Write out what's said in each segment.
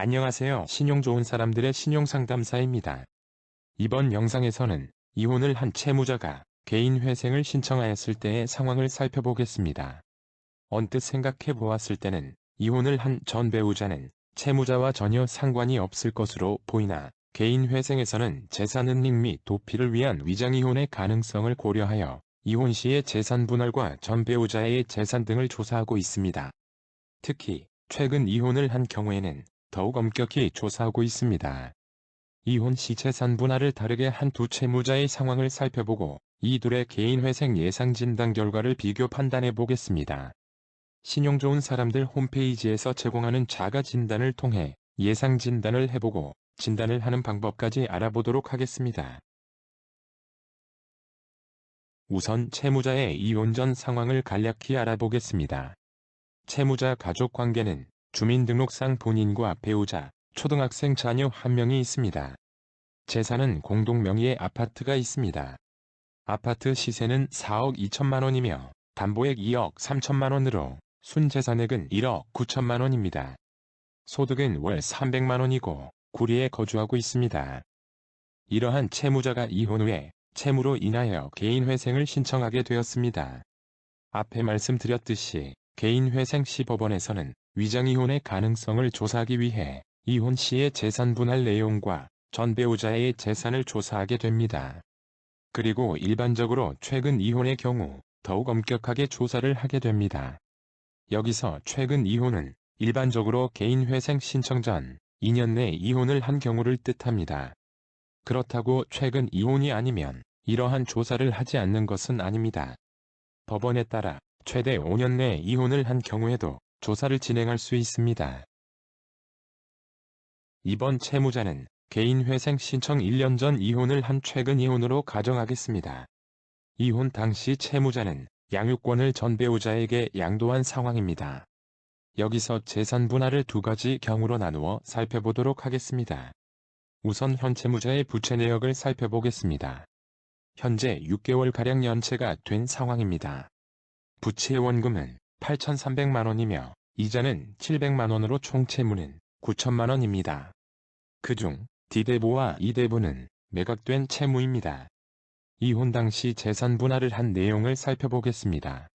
안녕하세요. 신용 좋은 사람들의 신용상담사입니다. 이번 영상에서는 이혼을 한 채무자가 개인 회생을 신청하였을 때의 상황을 살펴보겠습니다. 언뜻 생각해 보았을 때는 이혼을 한 전 배우자는 채무자와 전혀 상관이 없을 것으로 보이나 개인 회생에서는 재산 은닉 및 도피를 위한 위장이혼의 가능성을 고려하여 이혼 시의 재산 분할과 전 배우자의 재산 등을 조사하고 있습니다. 특히 최근 이혼을 한 경우에는 더욱 엄격히 조사하고 있습니다. 이혼 시 재산 분할을 다르게 한 두 채무자의 상황을 살펴보고 이 둘의 개인 회생 예상 진단 결과를 비교 판단해 보겠습니다. 신용 좋은 사람들 홈페이지에서 제공하는 자가 진단을 통해 예상 진단을 해보고 진단을 하는 방법까지 알아보도록 하겠습니다. 우선 채무자의 이혼 전 상황을 간략히 알아보겠습니다. 채무자 가족 관계는 주민등록상 본인과 배우자, 초등학생 자녀 한 명이 있습니다. 재산은 공동 명의의 아파트가 있습니다. 아파트 시세는 4억 2천만 원이며 담보액 2억 3천만 원으로 순재산액은 1억 9천만 원입니다. 소득은 월 300만 원이고 구리에 거주하고 있습니다. 이러한 채무자가 이혼 후에 채무로 인하여 개인회생을 신청하게 되었습니다. 앞에 말씀드렸듯이 개인회생 시 법원에서는 위장이혼의 가능성을 조사하기 위해 이혼 시의 재산 분할 내용과 전 배우자의 재산을 조사하게 됩니다. 그리고 일반적으로 최근 이혼의 경우 더욱 엄격하게 조사를 하게 됩니다. 여기서 최근 이혼은 일반적으로 개인회생 신청 전 2년 내 이혼을 한 경우를 뜻합니다. 그렇다고 최근 이혼이 아니면 이러한 조사를 하지 않는 것은 아닙니다. 법원에 따라 최대 5년 내 이혼을 한 경우에도 조사를 진행할 수 있습니다. 이번 채무자는 개인회생 신청 1년 전 이혼을 한 최근 이혼으로 가정하겠습니다. 이혼 당시 채무자는 양육권을 전 배우자에게 양도한 상황입니다. 여기서 재산 분할을 두 가지 경우로 나누어 살펴보도록 하겠습니다. 우선 현 채무자의 부채 내역을 살펴보겠습니다. 현재 6개월가량 연체가 된 상황입니다. 부채 원금은 8,300만원이며 이자는 700만원으로 총 채무는 9천만원입니다. 그중 D대부와 E대부는 매각된 채무입니다. 이혼 당시 재산 분할을 한 내용을 살펴보겠습니다.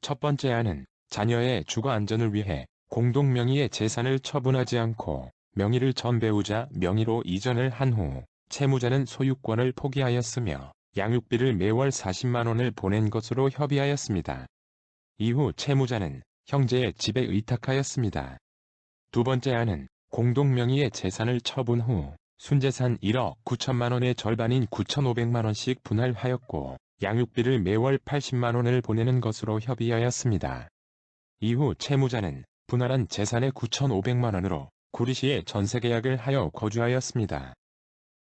첫 번째 안은 자녀의 주거 안전을 위해 공동 명의의 재산을 처분하지 않고 명의를 전 배우자 명의로 이전을 한 후 채무자는 소유권을 포기하였으며 양육비를 매월 40만원을 보낸 것으로 협의하였습니다. 이후 채무자는 형제의 집에 의탁하였습니다. 두 번째 안은 공동 명의의 재산을 처분 후 순재산 1억 9천만원의 절반인 9,500만원씩 분할하였고 양육비를 매월 80만원을 보내는 것으로 협의하였습니다. 이후 채무자는 분할한 재산의 9,500만원으로 구리시에 전세계약을 하여 거주하였습니다.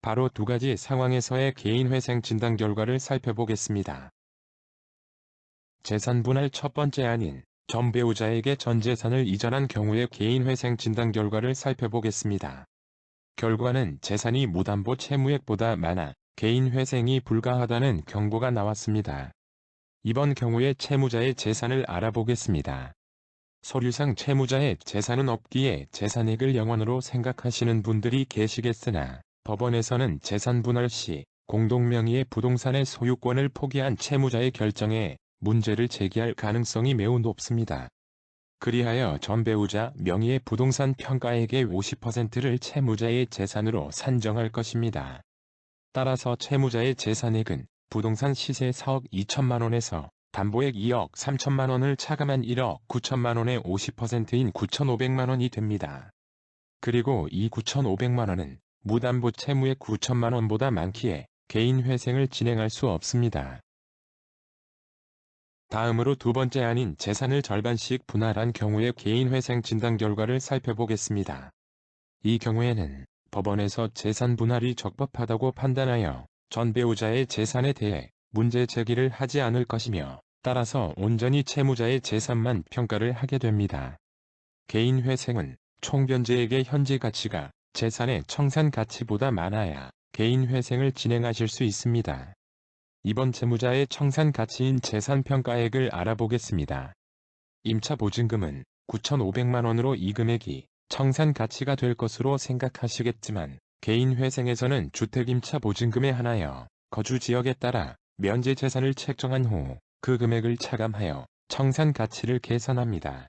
바로 두 가지 상황에서의 개인회생 진단 결과를 살펴보겠습니다. 재산 분할 첫 번째 아닌 전 배우자에게 전 재산을 이전한 경우의 개인회생 진단 결과를 살펴보겠습니다. 결과는 재산이 무담보 채무액보다 많아 개인회생이 불가하다는 경고가 나왔습니다. 이번 경우에 채무자의 재산을 알아보겠습니다. 서류상 채무자의 재산은 없기에 재산액을 영원으로 생각하시는 분들이 계시겠으나 법원에서는 재산 분할 시 공동명의의 부동산의 소유권을 포기한 채무자의 결정에 문제를 제기할 가능성이 매우 높습니다. 그리하여 전 배우자 명의의 부동산 평가액의 50%를 채무자의 재산으로 산정할 것입니다. 따라서 채무자의 재산액은 부동산 시세 4억 2천만 원에서 담보액 2억 3천만 원을 차감한 1억 9천만 원의 50%인 9,500만 원이 됩니다. 그리고 이 9,500만 원은 무담보 채무액 9천만 원보다 많기에 개인 회생을 진행할 수 없습니다. 다음으로 두 번째 아닌 재산을 절반씩 분할한 경우의 개인 회생 진단 결과를 살펴보겠습니다. 이 경우에는 법원에서 재산 분할이 적법하다고 판단하여 전 배우자의 재산에 대해 문제 제기를 하지 않을 것이며 따라서 온전히 채무자의 재산만 평가를 하게 됩니다. 개인 회생은 총변제액의 현재 가치가 재산의 청산 가치보다 많아야 개인 회생을 진행하실 수 있습니다. 이번 채무자의 청산 가치인 재산 평가액을 알아보겠습니다. 임차 보증금은 9,500만원으로 이 금액이 청산 가치가 될 것으로 생각하시겠지만 개인 회생에서는 주택임차 보증금에 한하여 거주 지역에 따라 면제 재산을 책정한 후 그 금액을 차감하여 청산 가치를 계산합니다.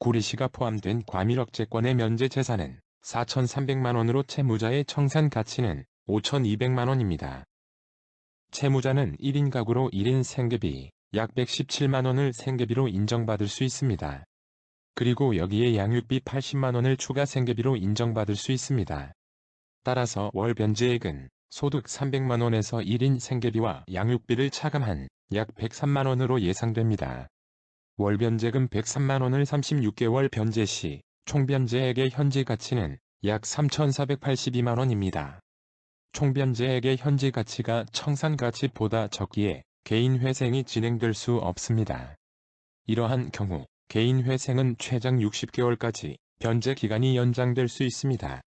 구리시가 포함된 과밀억제권의 면제 재산은 4,300만원으로 채무자의 청산 가치는 5,200만원입니다. 채무자는 1인 가구로 1인 생계비 약 117만원을 생계비로 인정받을 수 있습니다. 그리고 여기에 양육비 80만원을 추가 생계비로 인정받을 수 있습니다. 따라서 월 변제액은 소득 300만원에서 1인 생계비와 양육비를 차감한 약 103만원으로 예상됩니다. 월 변제금 103만원을 36개월 변제 시 총변제액의 현재 가치는 약 3,482만원입니다. 총변제액의 현재 가치가 청산 가치보다 적기에 개인 회생이 진행될 수 없습니다. 이러한 경우 개인 회생은 최장 60개월까지 변제 기간이 연장될 수 있습니다.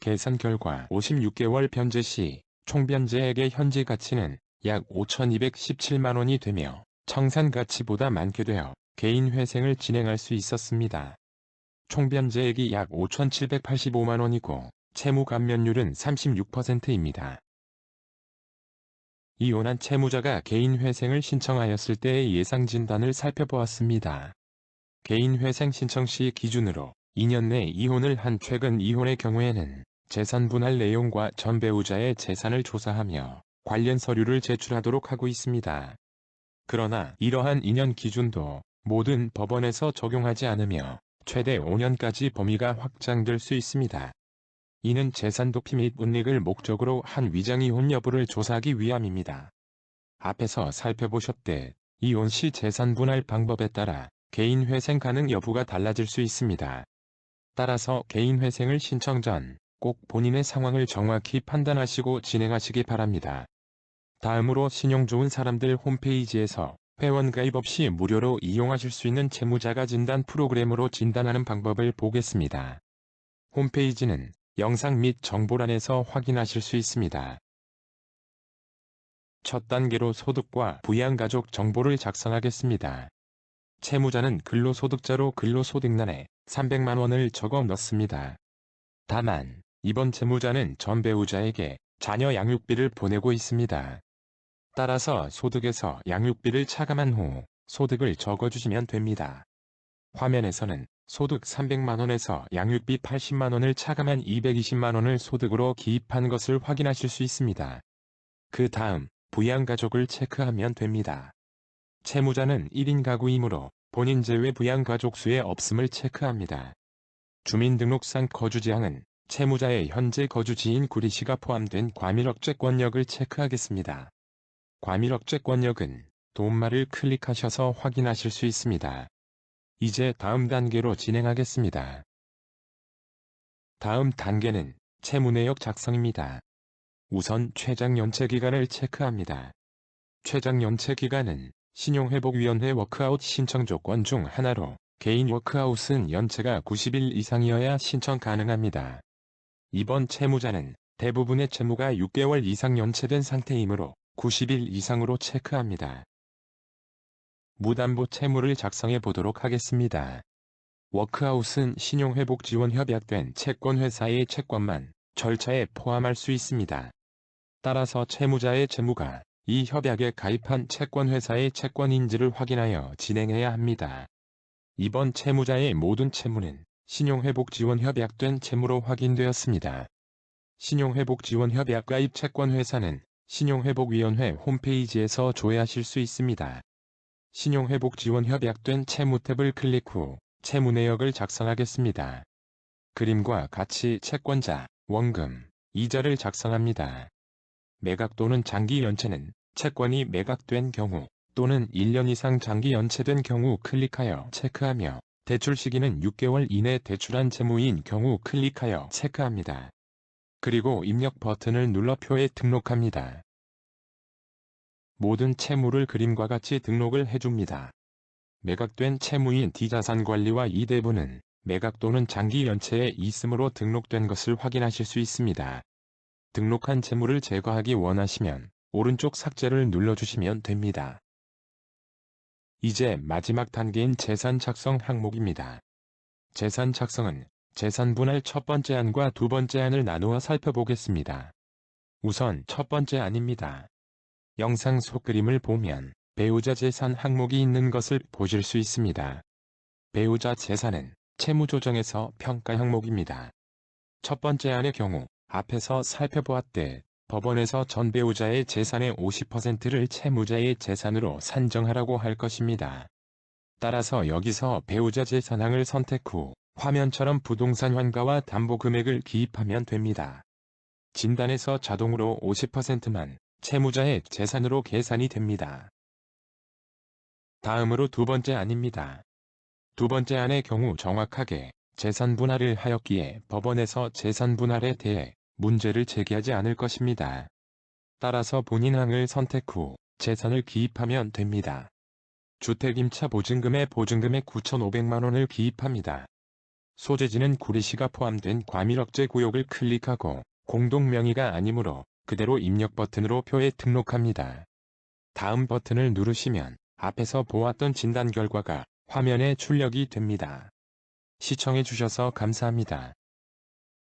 계산 결과 56개월 변제 시 총변제액의 현재 가치는 약 5,217만원이 되며 청산 가치보다 많게 되어 개인 회생을 진행할 수 있었습니다. 총변제액이 약 5,785만원이고 채무 감면율은 36%입니다. 이혼한 채무자가 개인회생을 신청하였을 때의 예상 진단을 살펴보았습니다. 개인회생 신청 시 기준으로 2년 내 이혼을 한 최근 이혼의 경우에는 재산 분할 내용과 전 배우자의 재산을 조사하며 관련 서류를 제출하도록 하고 있습니다. 그러나 이러한 2년 기준도 모든 법원에서 적용하지 않으며 최대 5년까지 범위가 확장될 수 있습니다. 이는 재산 도피 및 운익을 목적으로 한 위장이 혼 여부를 조사하기 위함입니다. 앞에서 살펴보셨듯 이혼 시 재산 분할 방법에 따라 개인 회생 가능 여부가 달라질 수 있습니다. 따라서 개인 회생을 신청 전 꼭 본인의 상황을 정확히 판단하시고 진행하시기 바랍니다. 다음으로 신용 좋은 사람들 홈페이지에서 회원 가입 없이 무료로 이용하실 수 있는 채무자가 진단 프로그램으로 진단하는 방법을 보겠습니다. 홈페이지는 영상 및 정보란에서 확인하실 수 있습니다. 첫 단계로 소득과 부양가족 정보를 작성하겠습니다. 채무자는 근로소득자로 근로소득란에 300만원을 적어 넣습니다. 다만 이번 채무자는 전 배우자에게 자녀 양육비를 보내고 있습니다. 따라서 소득에서 양육비를 차감한 후 소득을 적어주시면 됩니다. 화면에서는 소득 300만원에서 양육비 80만원을 차감한 220만원을 소득으로 기입한 것을 확인하실 수 있습니다. 그 다음 부양가족을 체크하면 됩니다. 채무자는 1인 가구이므로 본인 제외 부양가족 수의 없음을 체크합니다. 주민등록상 거주지향은 채무자의 현재 거주지인 구리시가 포함된 과밀억제권역을 체크하겠습니다. 과밀억제권역은 돈말을 클릭하셔서 확인하실 수 있습니다. 이제 다음 단계로 진행하겠습니다. 다음 단계는 채무내역 작성입니다. 우선 최장 연체 기간을 체크합니다. 최장 연체 기간은 신용회복위원회 워크아웃 신청 조건 중 하나로 개인 워크아웃은 연체가 90일 이상이어야 신청 가능합니다. 이번 채무자는 대부분의 채무가 6개월 이상 연체된 상태이므로 90일 이상으로 체크합니다. 무담보 채무를 작성해 보도록 하겠습니다. 워크아웃은 신용회복 지원 협약된 채권회사의 채권만 절차에 포함할 수 있습니다. 따라서 채무자의 채무가 이 협약에 가입한 채권회사의 채권인지를 확인하여 진행해야 합니다. 이번 채무자의 모든 채무는 신용회복지원 협약된 채무로 확인되었습니다. 신용회복지원 협약 가입 채권회사는 신용회복위원회 홈페이지에서 조회하실 수 있습니다. 신용회복지원 협약된 채무 탭을 클릭 후 채무 내역을 작성하겠습니다. 그림과 같이 채권자, 원금, 이자를 작성합니다. 매각 또는 장기 연체는 채권이 매각된 경우 또는 1년 이상 장기 연체된 경우 클릭하여 체크하며 대출 시기는 6개월 이내 대출한 채무인 경우 클릭하여 체크합니다. 그리고 입력 버튼을 눌러 표에 등록합니다. 모든 채무를 그림과 같이 등록을 해줍니다. 매각된 채무인 D자산관리와 이 대부는 매각 또는 장기 연체에 있으므로 등록된 것을 확인하실 수 있습니다. 등록한 채무를 제거하기 원하시면 오른쪽 삭제를 눌러주시면 됩니다. 이제 마지막 단계인 재산 작성 항목입니다. 재산 작성은 재산 분할 첫 번째 안과 두 번째 안을 나누어 살펴보겠습니다. 우선 첫 번째 안입니다. 영상 속 그림을 보면 배우자 재산 항목이 있는 것을 보실 수 있습니다. 배우자 재산은 채무조정에서 평가 항목입니다. 첫 번째 안의 경우 앞에서 살펴보았듯 법원에서 전 배우자의 재산의 50%를 채무자의 재산으로 산정하라고 할 것입니다. 따라서 여기서 배우자 재산항을 선택 후 화면처럼 부동산 환가와 담보 금액을 기입하면 됩니다. 진단에서 자동으로 50%만 채무자의 재산으로 계산이 됩니다. 다음으로 두 번째 안입니다. 두 번째 안의 경우 정확하게 재산 분할을 하였기에 법원에서 재산 분할에 대해 문제를 제기하지 않을 것입니다. 따라서 본인 항을 선택 후 재산을 기입하면 됩니다. 주택임차 보증금의 보증금액 9,500만원을 기입합니다. 소재지는 구리시가 포함된 과밀억제 구역을 클릭하고 공동명의가 아니므로 그대로 입력 버튼으로 표에 등록합니다. 다음 버튼을 누르시면 앞에서 보았던 진단 결과가 화면에 출력이 됩니다. 시청해주셔서 감사합니다.